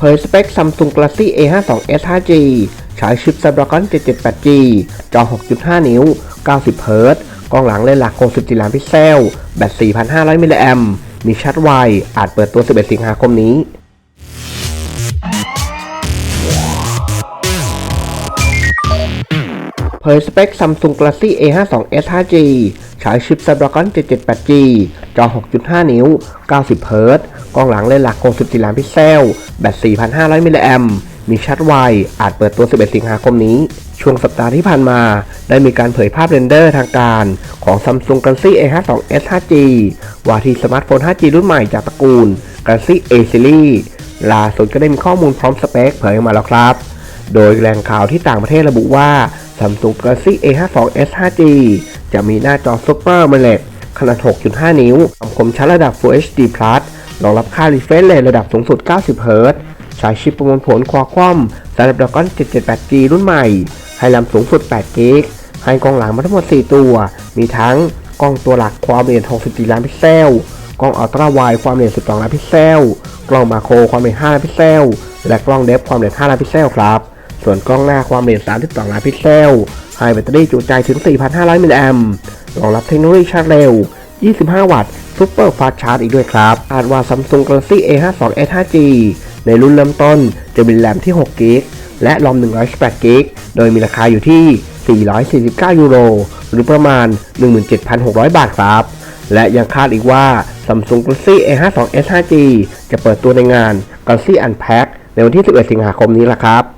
เผยสเปค Samsung Galaxy A52s 5G ใช้ชิป Snapdragon 778G จอ 6.5 นิ้ว 90เฮิรตซ์กล้องหลังเลนส์หลัก 64 ล้านพิกเซล แบต 4,500 มิลลิแอมมีชัดไว อาจเปิดตัว 11 สิงหาคมนี้ เผยสเปค Samsung Galaxy A52s 5G ใช้ชิป Snapdragon 778G จอ 6.5 นิ้ว 90เฮิรตซ์กล้องหลังเลนส์หลัก 64 ล้านพิกเซล แบต 4,500 มิลลิแอมมีชัดไว อาจเปิดตัว 11 สิงหาคมนี้ ช่วงสัปดาห์ที่ผ่านมา ได้มีการเผยภาพเรนเดอร์ทางการของ Samsung Galaxy A52s 5G ว่าที่สมาร์ทโฟน 5G รุ่นใหม่จากตระกูล Galaxy A Series ล่าสุดก็ได้มีข้อมูลพร้อมสเปคเผยออกมาแล้วครับ โดยแหล่งข่าวที่ต่างประเทศระบุว่า Samsung Galaxy A52s 5G จะมีหน้าจอ Super AMOLED ขนาด 6.5 นิ้วความคมชัดระดับ Full HD Plus รองรับค่า refresh rate ระดับสูงสุด 90 Hz ใช้ชิปประมวลผล Qualcomm Snapdragon 778G รุ่นใหม่ ให้แรมสูงสุด8 g b ให้กล้องหลังมาทั้งหมด 4 ตัว มีทั้งกล้องตัวหลักความละเอียด 64 ล้านพิกเซล กล้องอัลตร้าไวด์ความละเอียด 12 ล้านพิกเซล กล้องมาโครความละเอียด 5 ล้านพิกเซล และกล้องเดฟความละเอียด 5 ล้านพิกเซลครับ ส่วนกล้องหน้าความละเอียด32 ล้านพิกเซล ให้แบตเตอรี่จุใจถึง 4,500 มิลลิแอมรองรับเทคโนโลยีชาร์จเร็ว 25 วัตต์ซูเปอร์ฟาสต์ชาร์จอีกด้วยครับคาดว่า Samsung Galaxy A52s 5G ในรุ่นเริ่มต้นจะมีแรมที่6 g b และรอม118 g b โดยมีราคาอยู่ที่ 449 ยูโร หรือประมาณ 17,600 บาทครับ และยังคาดอีกว่า Samsung Galaxy A52s 5G จะเปิดตัวในงาน Galaxy Unpack ในวันที่ 11 สิงหาคมนี้ละครับ